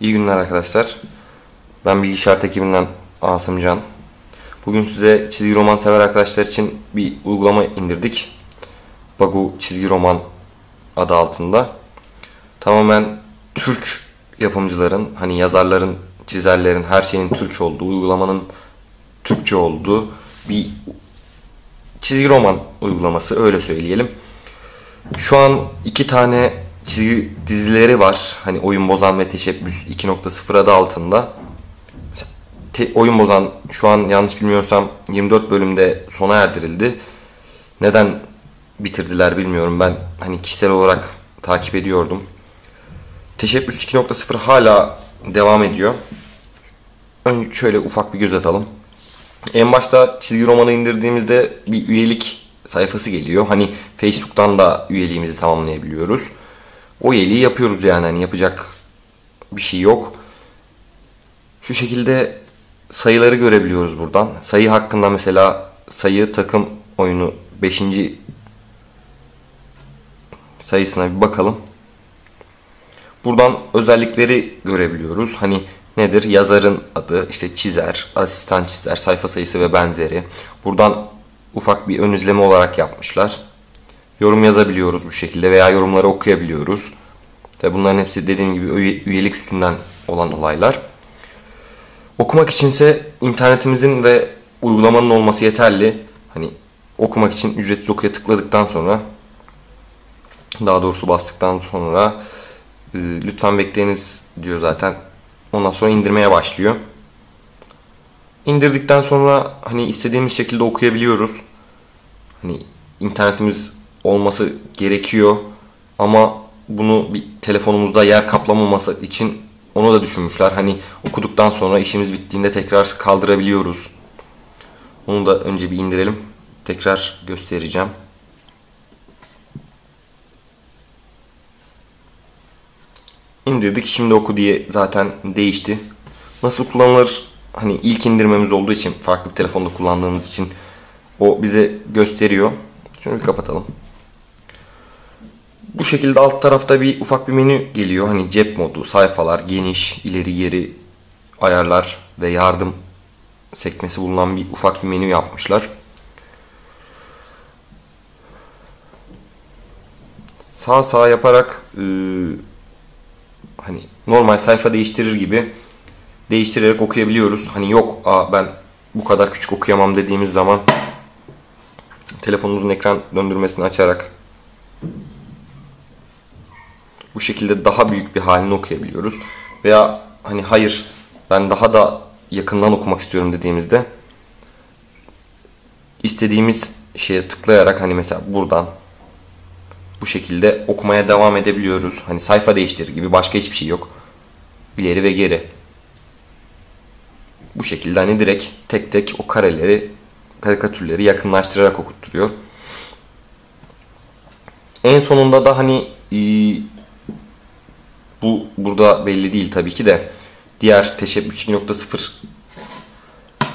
İyi günler arkadaşlar. Ben bilgisayar ekibinden Asım Can. Bugün size çizgi roman sever arkadaşlar için bir uygulama indirdik. Bagu çizgi roman adı altında. Tamamen Türk yapımcıların, hani yazarların, çizerlerin, her şeyin Türk olduğu, uygulamanın Türkçe olduğu bir çizgi roman uygulaması öyle söyleyelim. Şu an iki tane çizgi dizileri var. Hani Oyun Bozan ve Teşebbüs 2.0 adı altında. Te- Oyun Bozan şu an yanlış bilmiyorsam 24 bölümde sona erdirildi. Neden bitirdiler bilmiyorum. Ben hani kişisel olarak takip ediyordum. Teşebbüs 2.0 hala devam ediyor. Önce şöyle ufak bir göz atalım. En başta çizgi romanı indirdiğimizde bir üyelik sayfası geliyor. Hani Facebook'tan da üyeliğimizi tamamlayabiliyoruz. O üyeliği yapıyoruz yani hani yapacak bir şey yok. Şu şekilde sayıları görebiliyoruz buradan. Sayı hakkında mesela sayı takım oyunu 5. sayısına bir bakalım. Buradan özellikleri görebiliyoruz. Hani nedir? Yazarın adı, işte çizer, asistan çizer, sayfa sayısı ve benzeri. Buradan ufak bir ön izleme olarak yapmışlar. Yorum yazabiliyoruz bu şekilde veya yorumları okuyabiliyoruz. Ve bunların hepsi dediğim gibi üyelik üstünden olan olaylar. Okumak içinse internetimizin ve uygulamanın olması yeterli. Hani okumak için ücretsiz okuya tıkladıktan sonra daha doğrusu bastıktan sonra e, lütfen bekleyiniz diyor zaten. Ondan sonra indirmeye başlıyor. İndirdikten sonra hani istediğimiz şekilde okuyabiliyoruz. Hani internetimiz olması gerekiyor ama bunu bir telefonumuzda yer kaplamaması için onu da düşünmüşler. Hani okuduktan sonra işimiz bittiğinde tekrar kaldırabiliyoruz. Onu da önce bir indirelim. Tekrar göstereceğim. İndirdik. Şimdi oku diye zaten değişti. Nasıl kullanılır? Hani ilk indirmemiz olduğu için farklı bir telefonda kullandığımız için o bize gösteriyor. Şunu bir kapatalım. Bu şekilde alt tarafta bir ufak bir menü geliyor. Hani cep modu, sayfalar, geniş, ileri geri ayarlar ve yardım sekmesi bulunan bir ufak bir menü yapmışlar. Sağ sağ yaparak e, hani normal sayfa değiştirir gibi değiştirerek okuyabiliyoruz. Hani yok aa ben bu kadar küçük okuyamam dediğimiz zaman telefonumuzun ekran döndürmesini açarak bu şekilde daha büyük bir halini okuyabiliyoruz. Veya hani hayır ben daha da yakından okumak istiyorum dediğimizde istediğimiz şeye tıklayarak hani mesela buradan bu şekilde okumaya devam edebiliyoruz. Hani sayfa değiştir gibi başka hiçbir şey yok. İleri ve geri. Bu şekilde hani direkt tek tek o kareleri, karikatürleri yakınlaştırarak okutturuyor. En sonunda da hani bu burada belli değil tabii ki de diğer Teşebbüs 2.0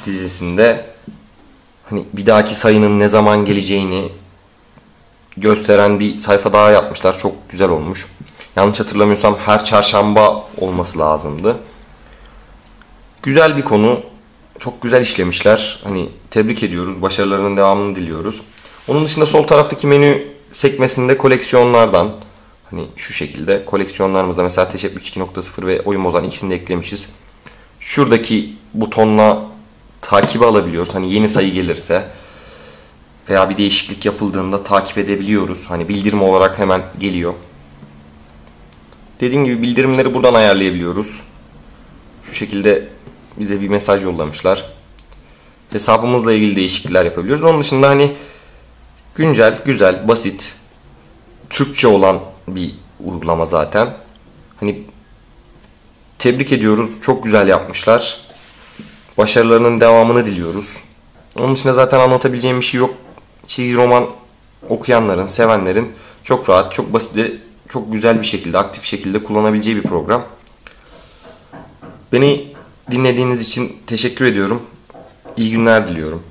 dizisinde hani bir dahaki sayının ne zaman geleceğini gösteren bir sayfa daha yapmışlar. Çok güzel olmuş. Yanlış hatırlamıyorsam her çarşamba olması lazımdı. Güzel bir konu. Çok güzel işlemişler. Hani tebrik ediyoruz. Başarılarının devamını diliyoruz. Onun dışında sol taraftaki menü sekmesinde koleksiyonlardan hani şu şekilde koleksiyonlarımızda mesela Teşebbüs 2.0 ve Oyun Bozan ikisini de eklemişiz. Şuradaki butonla takibi alabiliyoruz. Hani yeni sayı gelirse veya bir değişiklik yapıldığında takip edebiliyoruz. Hani bildirim olarak hemen geliyor. Dediğim gibi bildirimleri buradan ayarlayabiliyoruz. Şu şekilde bize bir mesaj yollamışlar. Hesabımızla ilgili değişiklikler yapabiliyoruz. Onun dışında hani güncel, güzel, basit, Türkçe olan bir uygulama zaten. Hani tebrik ediyoruz. Çok güzel yapmışlar. Başarılarının devamını diliyoruz. Onun dışında zaten anlatabileceğim bir şey yok. Çizgi roman okuyanların, sevenlerin çok rahat, çok basit, çok güzel bir şekilde, aktif şekilde kullanabileceği bir program. Beni dinlediğiniz için teşekkür ediyorum. İyi günler diliyorum.